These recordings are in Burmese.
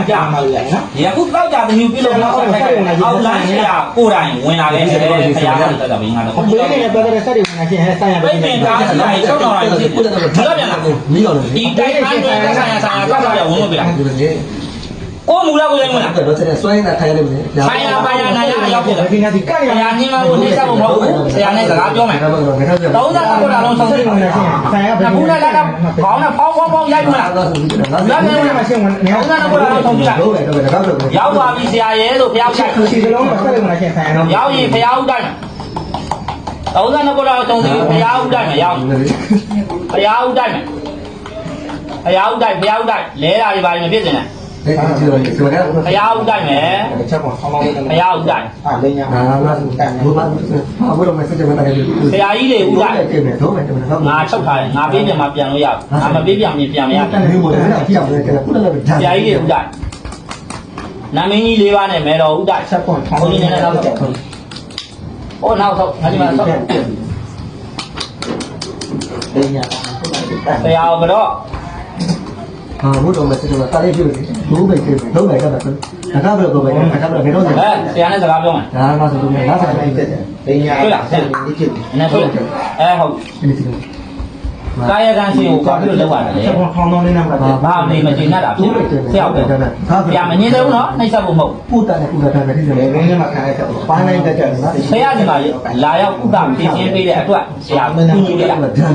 မီးလောင်ညကြကြာမှလို့ရတယ်နော်ဒီအခုတောက်ကြသမီးပြုလုပ်တော့အောက်လိုင်းဆရာကိုယ်တိုင်ဝင်လာခဲ့တယ်ခရီးရတယ်တက်တာဘင်းကတော့ဘေးနဲ့ပတ်သက်တဲ့စက်တွေဝင်ရှင်ဟဲ့ဆိုင်ရပြိပင်ကားစီလိုက်ဆောက်တော်လိုက်ဒီတော့ပြန်လာမီးတော်တယ်ဒီတိုင်းတိုင်းဆိုင်ရာဆိုင်ရာဆိုင်ရာတောက်ကြဝင်လို့ပြလားဒီလိုလေ ကိုမူလာကိုရင်မလားတော့တဲ့ဆွဲနေတာထိုင်ရတယ်လေဆိုင်ရာပိုင်ယာနိုင်ရရောက်ဖြစ်တယ်ဒီနေ့ဒီကရဆရာနင်းမကိုနေစားဖို့မဟုတ်ဘူးဆရာနဲ့စကားပြောမယ်ဒါတော့ငါထားပြသုံးစားကတော့လုံးဆုံးသိတယ်ဝင်ရှင်ဆိုင်ရဘယ်အခုလည်းလည်းခေါင်းနဲ့ဖောင်းဖောင်းဖောင်းရိုက်မလားတော့ဆိုပြီးတော့ငါရမယ်မရှင်ဝင်နေသုံးစားကတော့လုံးဆုံးပြလိုက်တော့တယ်တော့ဒါတော့ရောက်ပါပြီဆရာရဲလို့ဖျောက်ချိုက်စီစလုံးစက်တွေဝင်ရှင်ဆိုင်ရတော့ရောက်ရင်ဖျောက်ဥတိုင်းသုံးစားကတော့လုံးဆုံးသိဖျောက်ဥတိုင်းမရောက်ဖျောက်ဥတိုင်းဖျောက်ဥတိုင်းဖျောက်ဥတိုင်းလဲတာတွေပါမဖြစ်စ င်နဲ့အဲ့ဒီတော့ဆိုတော့ဖျောက်ဥတိုင်းမယ်ချက်ပေါ်ဆောင်းလို့ဖျောက်ဥတိုင်းအာလိညာအာငါဆိုဘူးပါဘာလို့မစကြမတာလဲဆရာကြီးတွေဥတိုင်းပြင်တယ်တော့မယ်တော့ငါချုပ်ထားတယ်ငါပေးပြန်မှပြန်လို့ရငါမပေးပြန်ပြန်ပြန်မရတန်နေမို့လည်းပြအောင်လေကျန်ခုနကလည်းဆရာကြီးတွေဥတိုင်းနာမင်းကြီးလေးပါးနဲ့မဲတော်ဥတိုင်းချက်ပေါ်ဆောင်းလို့ရတယ်တော့ဟိုနောက်ဆုံးငါဒီမှာဆောက်လိညာဆရာကတော့ ဟာဘုတော်မစကြမတာလေးပြလို့ဘူးပဲပြင်တော့မယ်ကတော့ဒါကတော့ပဲဒါကတော့ဘယ်တော့လဲအဲဆရာနဲ့စကားပြောမယ်ဒါမှဆိုလို့ငါစားတယ်တက်တယ်လိညာဒီဖြစ်တယ်နည်းဆိုအဲဟုတ်ဒီလိုကာယကံရှင်ကိုကောင်းပြီးတော့လောက်ရတယ်ချက်ပေါ်ဆောင်းလို့နေမှာပါဘာမှမကျေနပ်တာဖြစ်ဆရာကပြန်မငင်းသေးဘူးနော်နှိမ့်ဆက်ဖို့မဟုတ်ပူတာနဲ့ပူတာတဲ့ဒီလိုလေဘင်းထဲမှာခံရတဲ့ပါနိုင်တဲ့ချက်နော်ဆရာဒီမှာလာရောက်ဥပဖြည့်ရှင်းပေးတဲ့အတွက်ဆရာကူညီပေးတာဒါနဲ့ဒီလို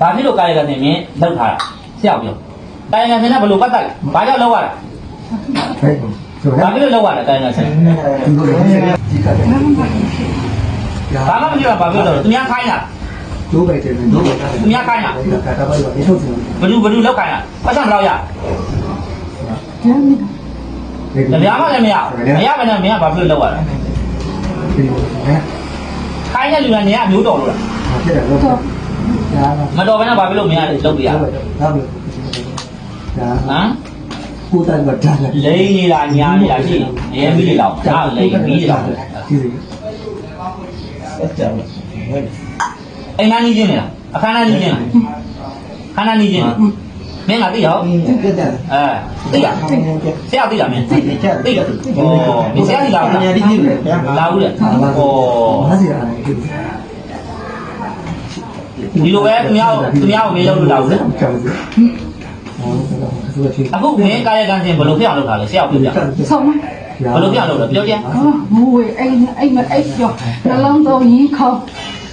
ဘာဖြစ်လို့ကာယကံရှင်မင်းလောက်ထားတာဆရာပြော ကာယကံရှင်ကဘယ်လိုပတ်သက်လဲဘာကြောင့်လောက်ရတာဟဲ့ဆိုဘာတော့ဖြစ်လို့လောက်ရတာကာယကံရှင်ဒီလိုလေဒီကတဲ့ဘာမှမပြောဘာဖြစ်လို့သူများခိုင်းတာဒိုးပဲတဲ့ဒိုးပဲတာသူများခိုင်းတာဒီကတာပါလို့ဒီထုတ်စင်ဘလူဘလူလောက်ခိုင်းတာပတ်စံဘယ်လောက်ရဒီ။ကြပြားမှလည်းမရဘူး။မရဘဲနဲ့မင်းကဘာဖြစ်လို့လောက်ရလဲဒီဟဲ့။ခိုင်းတဲ့လူကနေကအမျိုးတော်လို့လားဖြစ်တယ်လို့ဒါ။မတော်ဘဲနဲ့ဘာဖြစ်လို့မင်းကလောက်ပြရလဲ ဒါပဲဒါ။ဟမ်ပူတာကဒါနဲ့လိန်နေတာညာနေတာရှိရဲမီးတွေလောက်ဒါလိန်မီးတွေလောက်ဒီစီဆက်ကြတယ်အိမ်နာနေချင်းနေတာအခန်းနာနေချင်းလားခန်းနာနေချင်းမင်းကသိရောတက်တယ်အဲသိလားဆရာသိလားမင်းသိတယ်သိတယ်ဩမင်းဆရာသိလားညာဒီကြည့်တယ်ဗျာလာဘူးလေဩဘာစီရတယ်ဒီဒီလိုပဲသူများသူများကိုမင်းလောက်လို့လာဘူးလေ အခုမင်းကာယကံရှင်ဘယ်လိုဖြစ်အောင်လုပ်တာလဲဆရာပြောပြဘယ်ဆုံးမလိုဖြစ်အောင်လုပ်လဲပြောကြအော်မူဝေအိမ်အိမ်မအိမ်ကျော်နှလုံးသွင်းခေါင်း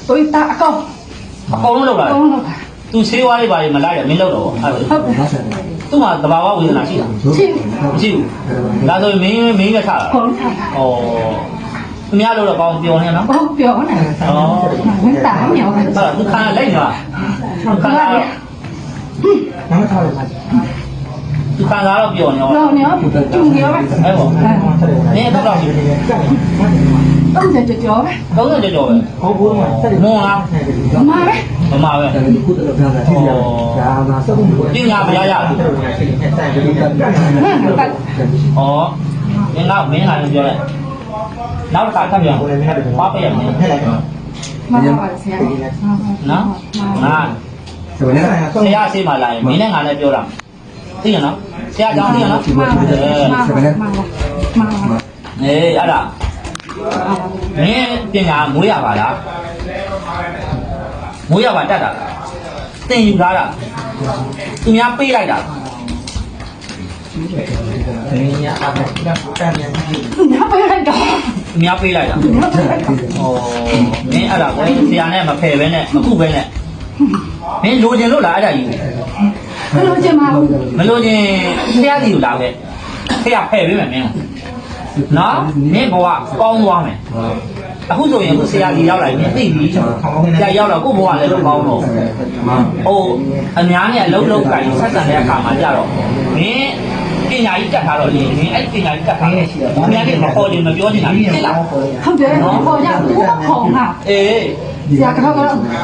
သွေးတာအကောင်အကုန်လုံးလုပ်တာကောင်းတော့တာသူဆေးဝါးလေးပါလေမလိုက်ရမင်းလုပ်တော့အဲ့ဒါဟုတ်တယ်ဘာဆိုင်လဲသူ့မှာသဘာဝဝေဒနာရှိတာချစ်မရှိဘူးဒါဆိုရင်မင်းမင်းပဲထားတာခေါင်းထားဩသူများလို့တော့ကောင်းပြောနေနော်ဘောပြောနေဩမင်းတာမြောက်တယ်အဲ့ဒါသူခါလိုက်နေတာသူခါဘာလဲ နမထားလိုက်ပါသူခါတော့ပြောနေရောလောညောကျုံပြောပဲအဲ့ပေါ့နင်းတော့တော့ရှိတော့ကြကြကြောပဲ30ကျော်ကျော်ပဲဟုတ်ဘူးမှာဆက်မွန်လားမာပဲမမပဲဒီခုတော့ပြန်လာထိရဒါမှစက်မှုပညာမရရဘူးဆိုင်ပြီးတက်တယ်ဟမ်တက်ဩမင်းကမင်းလာလို့ပြောလိုက်နောက်တစ်ခါထပ်ပြောဟိုလည်းမင်းကပါပေးရမယ်ထည့်လိုက်တော့မာပါဆရာနော်ငါ ဆိုရင်ဆရာဆေးမှလာရင်မင်းနဲ့ငါနဲ့ပြောတာသိရနော်ဆရာကြောင်းသိရနော်မာမာမာမာမာအေးအဲ့ဒါမင်းပညာမွေးရပါလားမွေးရပါတတ်တာသင်ယူထားတာသူများပေးလိုက်တာမင်းညာအဲ့ဒါတန်မြန်ကြီးညာပဲတော့သူများပေးလိုက်တာညာပဲတော့ဩမင်းအဲ့ဒါကိုဆရာနဲ့မဖယ်ပဲနဲ့မခုပဲနဲ့ မင်းလိုချင်လို့လားအဲ့ဒါကြီးဘယ်လိုချင်မှာဘူးမလိုချင်ဆရာစီကိုလာခဲ့ဆရာဖယ်ပေးမယ်မင်းနော်မင်းဘဝကောင်းသွားမယ်အခုဆိုရင်အခုဆရာကြီးရောက်လာရင်သိပြီဆရာရောက်တော့ကိုယ့်ဘဝလည်းတော့ကောင်းတော့ဟိုအများနဲ့အလုံးလုံးကိုင်ဆက်ဆံတဲ့အခါမှာကြတော့မင်း ပညာကြီးတက်ထားတော့လေမင်းအဲ့ပညာကြီးတက်ထားတယ်အများကြီးမပေါ်တယ်မပြောချင်တာသိလားဟုတ်တယ်ခေါ်ရဘူးခေါ်ဟာအေးဆရာကတော့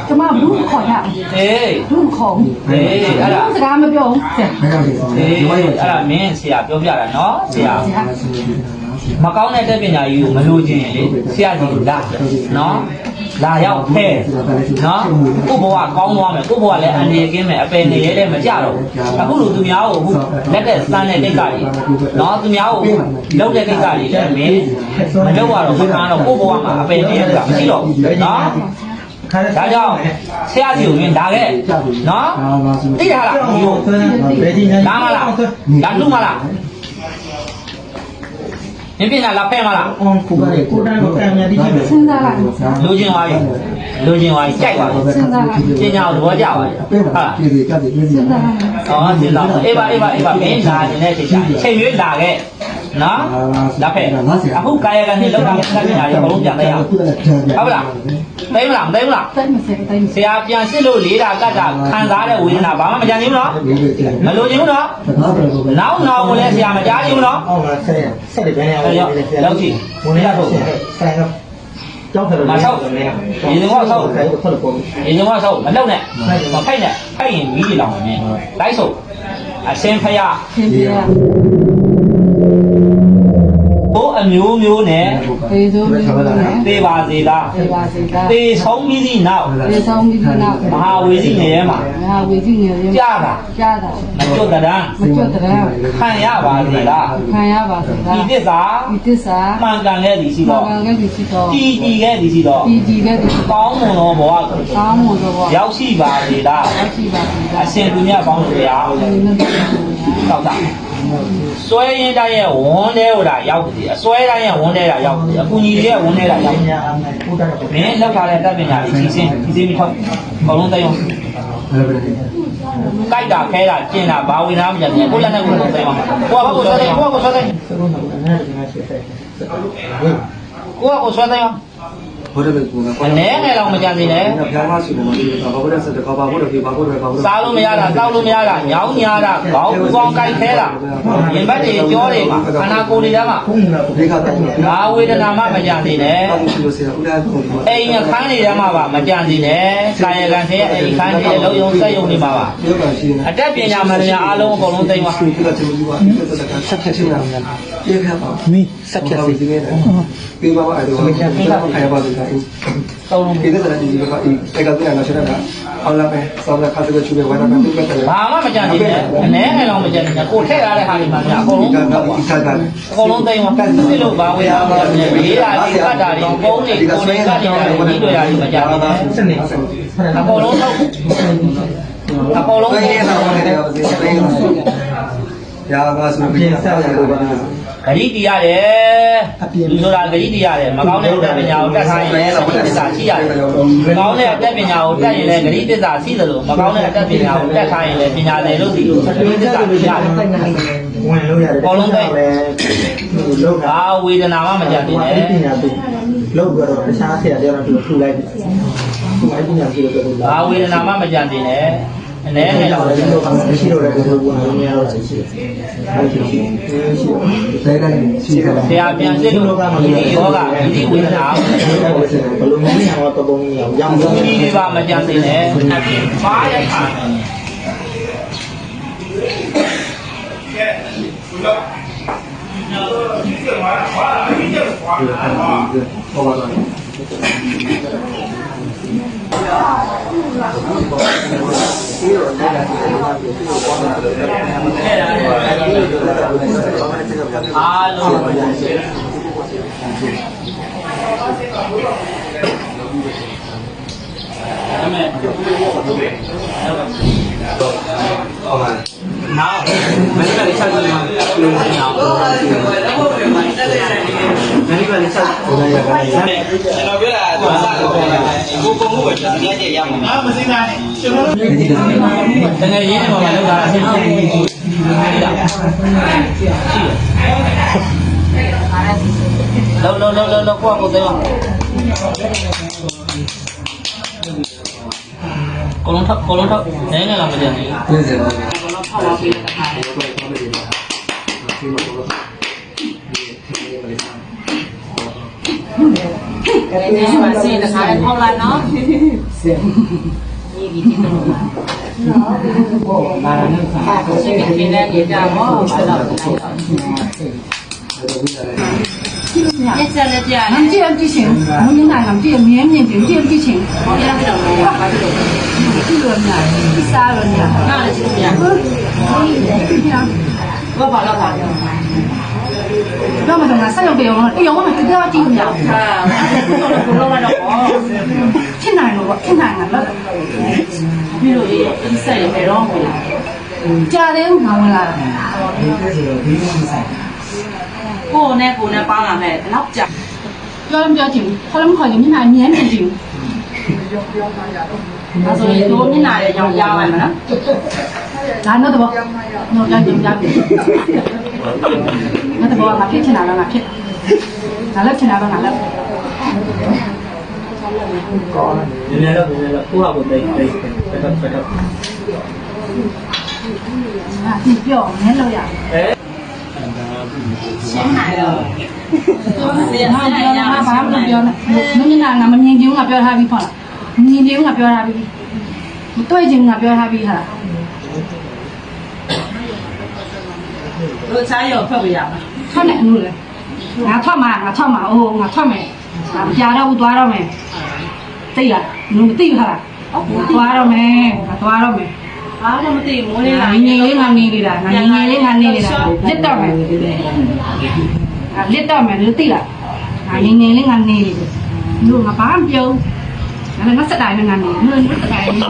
ကျမဘူးခေါ်ရအေးဘူးခေါ်အေးအဲ့ဒါစကားမပြောဘူးဆရာမင်းတို့အေးဒီဝိုင်းအဲ့ဒါမင်းဆရာပြောပြတာနော်ဆရာဆရာမကောင်းတဲ့တက်ပညာကြီးကိုမလိုချင်ရင်လေဆရာကြီးကိုလာနော် လာရောက်ဖဲနော်ကိုဘဝကောင်းသွားမယ်ကိုဘဝလည်းအန္တရာယ်ကင်းမယ်အပယ်နေရဲလည်းမကြတော့အခုလိုသူများကိုအခုလက်တဲ့စမ်းတဲ့ကိစ္စတွေနော်သူများကိုလုပ်တဲ့ကိစ္စတွေလည်းမင်းမလုပ်ရတော့မခံတော့ကိုဘဝမှာအပယ်နေရဲဆိုတာမရှိတော့ဘူးနော်ဒါကြောင့်ဆရာကြီးကိုမြင်ဒါခဲ့နော်သိတာလားဒီကိုဘယ်ဒီညာဒါမလားဒါလူမလား မင်းပြင်လာလာဖဲမလားအော်ကိုကကိုတန်းကိုကံညာတိကျပဲစဉ်းစားလိုက်လူချင်းသွားပြီလူချင်းသွားပြီကြိုက်ပါပြီစဉ်းစားလိုက်ပညာကိုသဘောကျပါပြီပေးဟုတ်ပါလားပြည်ပြည်ကြတယ်ပြည်ပြည်စဉ်းစားလိုက်อ๋อဒီလောက်အေးပါအေးပါအေးပါမင်းလာနေတဲ့ချိန်ချိန်ရွေးလာခဲ့ နော်လာဖဲအခုကာယကံနဲ့လောက်တာဆက်နေတာတွေအကုန်လုံးပြန်သိရအောင်ဟုတ်လားသိမလားမသိဘူးလားတိုင်းမစဲတိုင်းမဆရာပြန်စစ်လို့လေးတာကတ်တာခံစားတဲ့ဝေဒနာဘာမှမကြံသေးဘူးနော်မလို့ချင်ဘူးနော်ဘာပဲလို့ပဲနောက်နောက်ကိုလည်းဆရာမကြားသေးဘူးနော်အော်လာဆက်ဆက်တယ်ဘယ်နေရာဝင်နေလဲဝင်နေရတော့ဆိုင်ကကြောက်တယ်လို့ဆက်လို့ပေါ်ဒီရင်ကဆောက်မလောက်နဲ့မဖိုက်နဲ့ဖိုက်ရင်မီးတွေလောင်နေတိုက်ဆိုအစင်ဖရသင်ပြရ ဘိုးအမျိုးမျိုးနဲ့ဒေဇိုးမျိုးနဲ့သေပါစေလားဒီပါစေကသေဆုံးပြီးစီနောက်ဒေဆောင်ပြီးတော့မဟာဝေစီနေထဲမှာငါဝေကြီးနေရကြားတာကြားတာမကျွတ်တရံမကျွတ်တရံခံရပါစေလားခံရပါစေကဒီတစ္ဆာဒီတစ္ဆာမှန်ကန်ခဲ့သည်ရှိမောတော့င်ကလေးရှိတော့တည်တည်ခဲ့သည်ရှိတော့ဒီဒီကလေးကောင်းမွန်သောဘဝကိုကောင်းမွန်တော့ရောက်ရှိပါစေလားရောက်ရှိပါစေကအရှင်သူမြတ်ပေါင်းတို့တရားဒီနေ့တော့တောက်တာ စွဲရင်တိုင်းရဲ့ဝန်းထဲဟိုတာရောက်ပြီအစွဲတိုင်းရဲ့ဝန်းထဲတာရောက်ပြီအကူကြီးတွေရဲ့ဝန်းထဲတာရောက်ပြီညာအမယ်ကိုတန်းကိုမင်းလောက်ထားတဲ့တပ်ပညာကြီးကြီးစင်းကြီးစင်းပြီးထောက်ဘလုံးသိအောင်ဘယ်လိုလဲကြိုက်တာခဲတာကျင်တာဘာဝေနာမကြတယ်ကိုလည်းနဲ့ကိုလုံးသိအောင်ကိုကဘာကိုဆွဲသိကိုကကိုဆွဲသိစကုန်းတော့အဲ့ဒါကရှိတယ်ဝေးကိုကကိုဆွဲသိ အောင်ဘယ်လိုလဲကိုကအနဲငယ်တော့မကြသေးနဲ့ဘုရားမဆုလို့မရှိဘူးဘာဘုရားဆက်တယ်ဘာဘုရားပြေဘာဘုရားဘာဘုရားစားလို့မရတာတောက်လို့မရတာညောင်းညာတာခေါင်းပူပေါင်းကြိုက်ခဲတာရင်ဘတ်တွေကြောတွေမှာခန္ဓာကိုယ်တွေထဲမှာဖုန်းလာဒီကတက်နေတယ်ဘာဝေဒနာမှမကြသေးနဲ့ဘာလို့ဆရာဦးလာကိုအိမ်အခန်းတွေထဲမှာပါမကြံသေးနဲ့ကာယကံတွေအိမ်ခန်းတွေအလုံးယုံစက်ယုံတွေမှာပါပြောပါရှိနေအတက်ပညာမှန်များအားလုံးအကုန်လုံးသိမ်းပါဒီကတူဒီကဆက်ဖြတ်ချင်တာပြေခါပါမီဆက်ဖြတ်စီဒီကပြေပါပါအဲ့တော့ခါရပါလိမ့်မယ်သုံးလုံးဒီကစားဒီကဒီတက်ကပြန်လာရှင်းတာအောင်လာပဲစောင်းလာခါတကချူပဲဝါတာပဲပြတ်တယ်ဘာမှမကြံသေးနဲ့အနည်းငယ်တော့မကြံသေးနဲ့ကိုထည့်ထားတဲ့ဟာတွေမှများအကုန်လုံးဒီကပေါ့ကကွာဒီကကအကုန်လုံးသိမ်းပါစစ်လို့ဘာဝေဒနာမကြံသေးနဲ့ရေးတာဒီကတ်တာတွေပုံးတွေကိုယ်တွေကနေတာတွေဒီတွေရာတွေမကြံသေးနဲ့စနေအကုန်လုံးထုတ်အကုန်လုံးဘယ်နဲ့တော့နေတယ်ဘယ် နဲ့ရာကဆိုပြီးဆက်ရတယ်ဘာလို့ဂရိတီရတယ်လူဆိုတာဂရိတီရတယ်မကောင်းတဲ့အတတ်ပညာကိုတတ်ထားရင်လည်းဂရိတစ္ဆာရှိရတယ်မကောင်းတဲ့အတတ်ပညာကိုတတ်ရင်လည်းဂရိတစ္ဆာရှိသလိုမကောင်းတဲ့အတတ်ပညာကိုတတ်ထားရင်လည်းပညာတယ်လို့ဒီဂရိတစ္ဆာရှိရတယ်ဝင်လို့ရတယ်လောက်တာဘာဝေဒနာမှမကြသေးနဲ့အဲ့ဒီပညာသိလောက်ကြတော့တခြားဆရာတရားတို့ထူလိုက်ပြီသူအဲ့ဒီပညာကြည့်လို့ပြောဘာဝေဒနာမှမကြသေးနဲ့ အနည်းငယ်တော့တယ်လို့မရှိတော့လည်းဘယ်လိုဝင်လို့မရတော့ရှိရှိအဲ့ဒီရှိရှိဘယ်တိုင်းရှိခါဆရာပြန်စစ်လို့ဒီယောဂဒီဝေဒနာဘယ်လိုမျိုးညာတော့ပုံကြီးအောင်ရောင်းလို့ဒီဒီပါမကြသေးနဲ့ဘာရခါ ဟောပါတော့အားလုံးအမေဟောပါ နောက်မင်းကလည်းချက်ကြည့်မှာလုံးဝမအောင်မင်းကလည်းဆက်ဘယ်ရကလဲကျွန်တော်ပြောတာသူကစားလို့ပြောတာကိုကုံမှုပဲကျွန်တော်ညချက်ရမှာအာမစိမ့်ပါနဲ့ကျွန်တော်ဒီဒီကတကယ်ရင်းနေမှာလောက်တာအဆင်ပြေပြီလောက်လောက်လောက်လောက်ကိုယ့်ကိုယ်သေးပါကိုလုံးထကိုလုံးထနည်းနည်းလာမကြဘူးပြ เข้าเรียนะคะแก็เข้ไปเรีนะครับที่มาตัวละที่นี่มาเลยรบกระเทียนะคะเป็นห้างรันเนาะเสียงนี่ดีธีการมาโอ้มาแล้วค่ะชีวิตมีแรกเดียวจะว่าไปหลับไปหลับ ကြည့်လို့မရဘူး။ပြက်စက်လည်းပြရတယ်။မကြည့်အောင်ကြည့်ချင်ဘူး။မင်းနိုင်အောင်ကြည့်မြဲမြင်တယ်ကြည့်အောင်ကြည့်ချင်။ဟုတ်ရတယ်တော့မရဘူး။ဘာဖြစ်လို့လဲ။ကြည့်လို့မရဘူး။ပြစားလို့မရဘူး။နားလည်းကြည့်မရဘူး။ဟုတ်တယ်။ဘာပါတော့ပါလဲ။တော့မတော်တာဆက်ရောက်တယ်ရောတရားဝင်တရားကြည့်မရဘူး။ဟာ။ဘုရားကတော့ဘုရားကတော့ဖြစ်နိုင်လို့ပေါ့ဖြစ်နိုင်တာလို့ပြီးလို့ရေးအစ်ဆက်ရေဘယ်တော့မှမလာဘူး။ကြားတယ်ဦးငါဝင်လာတာ။ဟောဒီကဲဆိုတော့ဒီလိုမဆိုင်ဘူး။ ကိုယ်နဲ့ကိုယ်နဲ့ပေါင်းလာမဲ့ဘယ်တော့ကြာပြောမပြောချင်ဘူးခေါ်လည်းမခေါ်ချင်မျက်နှာအမြဲမြင်ချင်ဘူးဒါဆိုရင်တို့မျက်နှာရဲ့ရောင်ပြားပါမယ်နော်ဒါတော့တော့တော့ကြည့်ကြည့်မတော့ငါဖြစ်ချင်တာတော့ငါဖြစ်ငါလည်းချင်တာတော့ငါလည်းကောင်းတယ်နည်းနည်းတော့နည်းနည်းတော့ကိုယ့်ဟာကိုယ်တိတ်တိတ်ဖက်ဖက်ဖက်ဖက်ငါပြောမဲလို့ရတယ် ရှင်းနိုင်တော့ဘာမှမပြောနဲ့မမြင်တာငါမမြင်ကြဘူးငါပြောထားပြီးပေါ့လားမမြင်ကြဘူးငါပြောထားပြီးမတွေ့ကြဘူးငါပြောထားပြီးဟာတို့စားရောဖတ်ပြရမှာဖတ်မယ်အမှုလေငါဖတ်မှာငါဖတ်မှာအိုးငါဖတ်မယ်ငါပြာတော့ဘူးသွားတော့မယ်သိလားငါမသိဘူးဟာလားသွားတော့မယ်ငါသွားတော့မယ် ဘာမှမသိမိုးလေးငါလာငယ်လေးငါနေနေတာငါငယ်ငယ်လေးငါနေနေတာလစ်တော့မယ်ငါလစ်တော့မယ်လို့သိလားငါငယ်ငယ်လေးငါနေနေတယ်လူငါဘာမှပြောငါလည်းငါစတိုင်နဲ့ငါနေနင်စတိုင်နေ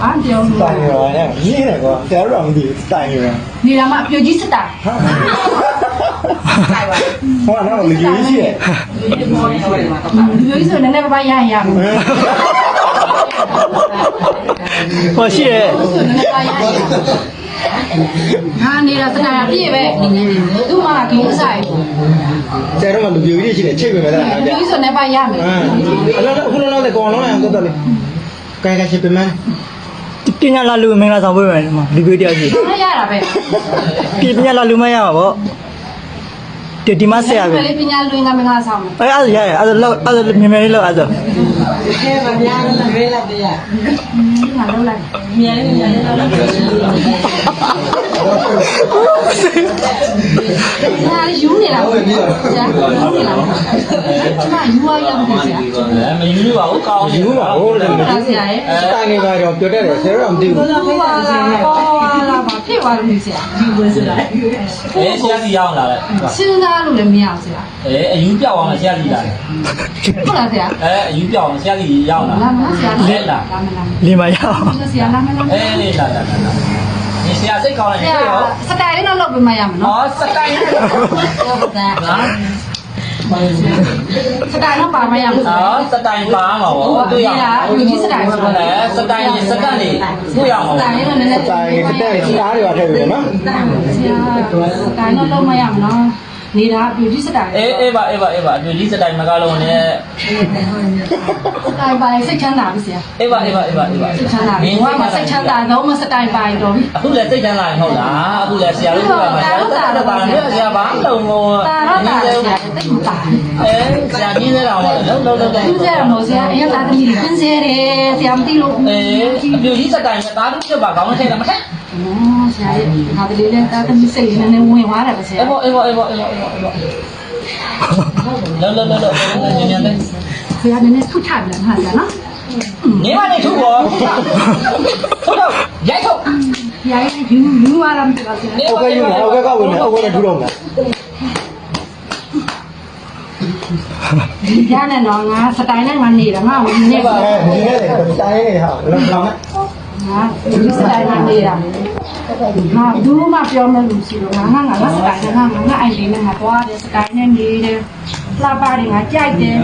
ဘာမှပြောဘူးတိုင်ရောနဲ့ရင်းတယ်ကွာဆရာတို့ကမသိဘူးတိုင်ရောနေတာမှပြကြီးစတိုင်ဟောတော့လူကြီးရှိရဲ့ဒီမောလေးတော့မှာတော့လူကြီးဆိုနည်းနည်းပါးပါးရရရမယ် ဟောရှိရဲ့ဟာနေတာစတိုင်အပြည့်ပဲသူ့မှာဂိမ်းဆိုင်ဆရာတို့ကလူကြီးရှိတယ်ချိတ်ပေးမယ်လားလူကြီးဆိုနေပါရမယ်ဟမ်အဲ့တော့ခုလုံးတော့ကောင်လုံးအောင်တော့လေကိုင်ကချိတ်ပေးမယ်ပညာလာလူမင်္ဂလာဆောင်ပေးမယ်ဒီမှာဒီကွေးတယောက်ရှိဘာရတာပဲပညာလာလူမရမှာပေါ့ ဒီဒီမဆရာပဲလေပညာလွင်ကမင်္ဂလာဆောင်မယ်အဲ့အဲ့ရရအဲ့လောက်အဲ့မြင်မြင်လေးလောက်အဲ့ဆိုခဲမများကြီးရွေးလိုက်တယ်ရငါလုံးလိုက်မြန်လေးမြန်လေးတော့လည်းငါယူနေတာဟုတ်ပြီကြာယူနေတာကျမယူရရမယ်ဆရာအဲမယူပါဘူးကောင်းယူပါဟိုလေဟုတ်လားဆရာရဲ့တိုင်နေပါတော့ပြောတတ်တယ်ဆရာတို့ကမသိဘူးဟိုပါပေါ်လာပါ ဖြစ်သွားလို့ဆရာအဲဆရာကြီးရောက်လာတယ်စဉ်းစားလို့လည်းမရဘူးဆရာအဲအယူပြောက်အောင်ဆရာကြီးလာတယ်ဟုတ်လားဆရာအဲအယူပြောက်အောင်ဆရာကြီးရောက်လာလာမလားဆရာလက်လာလာမလားလင်မရအောင်ဆရာလာမလားအဲလေးလာလာလာဒီဆရာစိတ်ကောင်းတယ်ဆဒီရာရောစတိုင်လေးတော့လုပ်ပေးမှရမယ်နော်ဟောစတိုင်နော်ဟုတ်ကဲ့ စတိုင်တော့ပါမရဘူးဟောစတိုင်ပါမှာဗောတွေ့ရအောင်လူကြီးစတိုင်ဆိုတော့အဲစတိုင်စကတ်နေတွေ့ရအောင်စတိုင်လေးတော့နည်းနည်းတိုင်ကတက်စားတွေပါထည့်ပေးနော်ဆရာစတိုင်တော့လုံးမရမနော် နေတာပြူကြီးစတိုင်အေးအေးပါအေးပါအေးပါအပြူကြီးစတိုင်မကားလုံးနဲ့စတိုင်ပါစိတ်ချမ်းသာပြီဆရာအေးပါအေးပါအေးပါအေးပါစိတ်ချမ်းသာပြီဘဝမှာစိတ်ချမ်းသာတော့မစတိုင်ပါတော့ပြီအခုလည်းစိတ်ချမ်းသာရင်ဟုတ်လားအခုလည်းဆရာတို့ပြောမှာတာတာဆရာဘာလုံးလုံးတာတော့တာဆရာတိတ်မပါအဲဆရာကြီးနေတာဟောလုံးလုံးလုံးသူကျတော့ဆရာအရင်သားသမီးပင်းစေတယ်ဆရာမသိလို့အေးအပြူကြီးစတိုင်နဲ့တားလို့ဖြစ်ပါကောင်းတဲ့မထက် အော်ဆရာရဲ့ဒါတလေးနဲ့သားသမီးစိတ်လေးနည်းနည်းဝင်သွားတယ်ပဲဆရာ အေးပေါ့အေးပေါ့အေးပေါ့အေးပေါ့အေးပေါ့လုံးလုံးလုံးလုံးညံ့ညံ့တဲ့ ဆရာနည်းနည်းထုထပြန်ဟာဆရာနော် နေမနေထုဘောထုတော့ရိုက်ထုတ် ဆရာရဲ့ယူယူရတာမသိပါဆရာ โอเคယူလားโอเคကဝင်မယ်โอเคနဲ့ထူတော့မယ် ဒီကြနဲ့တော့ငါစတိုင်နဲ့ငါနေတာငါဝင်နေပါ အဲဒီနဲ့တိုင်နေဟာလောလောနဲ့ ငါဒီစတိုင်နဲ့နေတာငါဘူးမပြောမလို့ရှိတော့ငါငါငါလက်စတိုင်နဲ့ငါငါအိုင်ဒီနဲ့ငါသွားတယ်စတိုင်နဲ့နေတယ်လှပတယ်ငါကြိုက်တယ်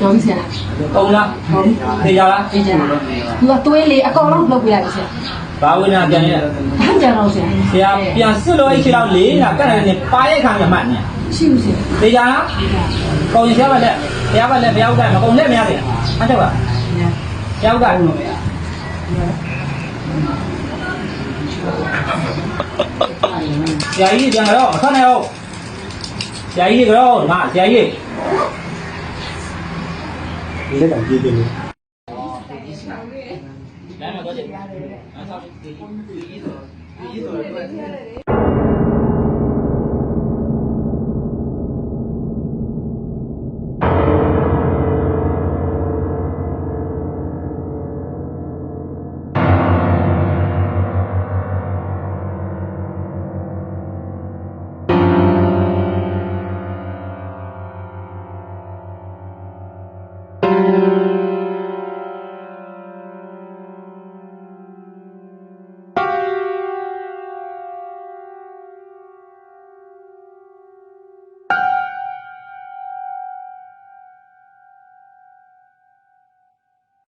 ကျောင်းဆရာတုံးလားထေရလားဒီကြသူကသွေးလေးအကောင်လုံးလုပ်ပြရတယ်ဆရာဘာဝိနာပြန်နေဘာကြတော့ဆရာဆရာပြန်စစ်လို့အဲ့ခြေတော့လေးနာကတ်တယ်ပါရိုက်ခါမြမှတ်နေရှိဦးဆရာထေရလားကောင်းရင်ဆရာပါလက် ဆရာပါလက်ဘယ်ရောက်ကမကုန်လက်မရသေးအထောက်ပါယောက်ကဆရာကြီးပြန်တော့အခါနဲ့ဟုတ်ဆရာကြီးကတော့ငါဆရာကြီးလက်ကောင်ကြည့်တယ်လမ်းမှာတော့ကျအဲ့ဆောက်ဒီဒီဆိုဒီဆိုတော့